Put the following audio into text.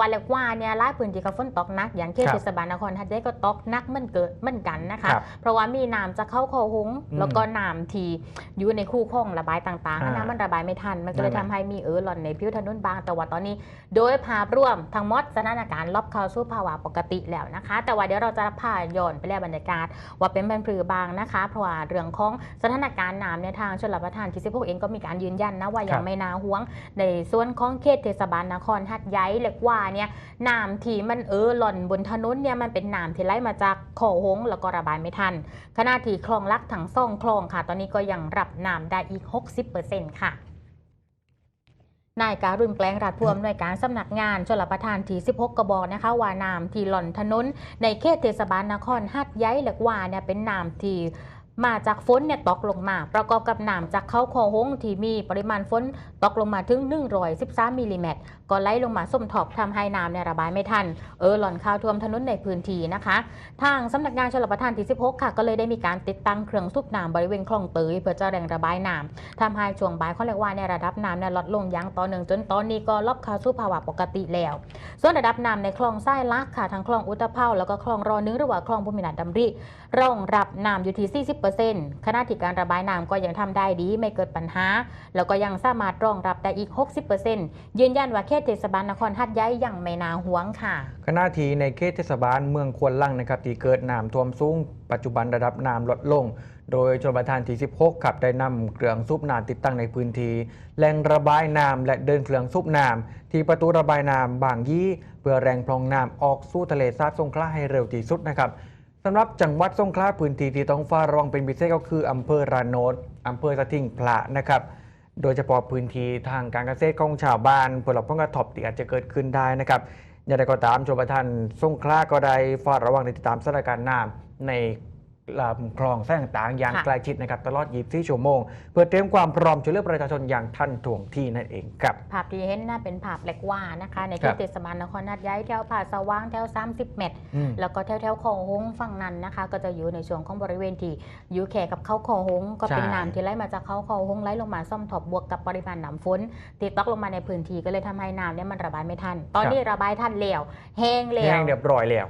วันเล็กว่าเนี่ยหลายพื้นที่ก็ฝนตกหนัก อย่างเขตครับเทศบาลนครหัดใหญ่ก็ตกหนักเหมันเกิดเหมือนกันนะคะครับเพราะว่ามีน้ำจะเข้าคอหงอืมแล้วก็น้ำที่อยู่ในคู่คลองระบายต่างๆอ่าน้ำมันระบายไม่ทัน มันก็เลยนั่นทำแหละให้มีเออหล่อนในผิวถนนบางแต่ว่าตอนนี้ โดยภาพรวมทั้งหมดสถานการณ์รอบเข้าสู่ภาวะปกติแล้วนะคะ แต่ว่าเดี๋ยวเราจะพาย้อนไปแล้วบรรยากาศ ว่าเป็นพันธุ์พือบางนะคะ เพราะว่าเรื่องของสถานการณ์น้ำในยทางชลประทานที่16เองก็มีการยืนยันนะว่ายัครังบไม่นาห่วง ในส่วนของเขตเทศบาลนครหัดใหญ่เล็กว่าเนี่ยน้ำที่มันเออหล่อนบนถนนเนี่ยมันเป็นน้ำที่ไหลมาจากขอหงแล้วก็ระบายไม่ทัน ขณะที่คลองลักทั้งซ่องคลองค่ะ ตอนนี้ก็ยังรับน้ำได้อีก 60%ค่ะนายการุณแปลงรัฐผู้อำนวยการสำนักงานชลประทานที่ 16 กระบอกนะคะว่าน้ำที่หล่อนถนน ในเขตเทศบาลนครหัดใหญ่เล็กว่าเนี่ยเป็นน้ำที่ มาจากฝนเนี่ยตกลงมา ประกอบกับน้ำจากเขาคอหงที่มีปริมาณฝนตกลงมาถึง 113มิลลิเมตรก็ไหลลงมาส้มทอบทำให้น้ำเนี่ยระบายไม่ทัน เออหล่อนข้าวท่วมถนนในพื้นที่นะคะ ทางสำนักงานชลประทานที่ 16 ค่ะ ก็เลยได้มีการติดตั้งเครื่องสูบน้ำบริเวณคลองเตยเพื่อจะแรงระบายน้ำทำให้ช่วงบ่ายเขาเรียกว่าในยระดับน้ำเนี่ยลดลงอย่างต่อเนื่องจนตอนนี้ก็ลบเข้าสู่ภาวะปกติแล้ว ส่วนระดับน้ำในคลองไส้ลักค่ะทั้งคลองอุตภเปาแล้วก็คลองรอนึงหรือว่าคลองภูมินาดำริรองรับน้ำอยู่ที่40ขณะที่การระบายน้ำก็ยังทำได้ดีไม่เกิดปัญหา แล้วก็ยังสามารถรองรับได้อีก 60%ยืนยันว่าเขตเทศบาลนครหัดใหญ่ยังไม่นาห่วงค่ะขณะที่ในเขตเทศบาลเมืองควนลังนะครับที่เกิดน้ำท่วมสูงปัจจุบันระดับน้ำลดลง โดยชลประทานที่ 16 ขับได้นำเครื่องสูบน้ำติดตั้งในพื้นที่แหล่งระบายน้ำและเดินเครื่องสูบน้ำที่ประตูระบายน้ำบางยี่ เพื่อแรงพรองน้ำออกสู่ทะเลสาบสงขลาให้เร็วที่สุดนะครับ สำหรับจังหวัดสงขลาพื้นที่ที่ต้องเฝ้าระวังเป็นพิเศษก็คืออำเภอระโนดอำเภอสะทิ้งพระนะครับ โดยเฉพาะพื้นที่ทางการเกษตรของชาวบ้านผลผลกระทบที่อาจจะเกิดขึ้นได้นะครับอย่างไรก็ตามชมประทานสงขลาก็ได้เฝ้าระวังในติดตามสถานการณ์น้ำใน ลำคลองแส้ต่างๆอย่างค่ะใกล้ชิดนะครับตลอด 24 ชั่วโมง เพื่อเตรียมความพร้อมช่วยเหลือประชาชนอย่างทันท่วงทีนั่นเองครับภาพที่เห็นน่าเป็นภาพเล็กว่านะคะ ในครัที่บเทศบาลนครนัดย้ายแถวผาสว่างแถว 30 เมตรอืมแล้วก็แถวแถวๆคลองหงฝั่งนั้นนะคะ ก็จะอยู่ในช่วงของบริเวณที่อยู่แขกับเขาคลองหงก็เป็นใช่น้ำที่ไหลมาจากเขาคลองหงไหลลงมาซ่อมถอบบวกกับปริมาณน้ำฝนติดตกลงมาในพื้นที่ก็เลยทำให้น้ำเนี่ยมันระบายไม่ทัน ตอนนี้ระบายทันแล้วแห้งแล้วแห้งเรียบร้อยแล้ว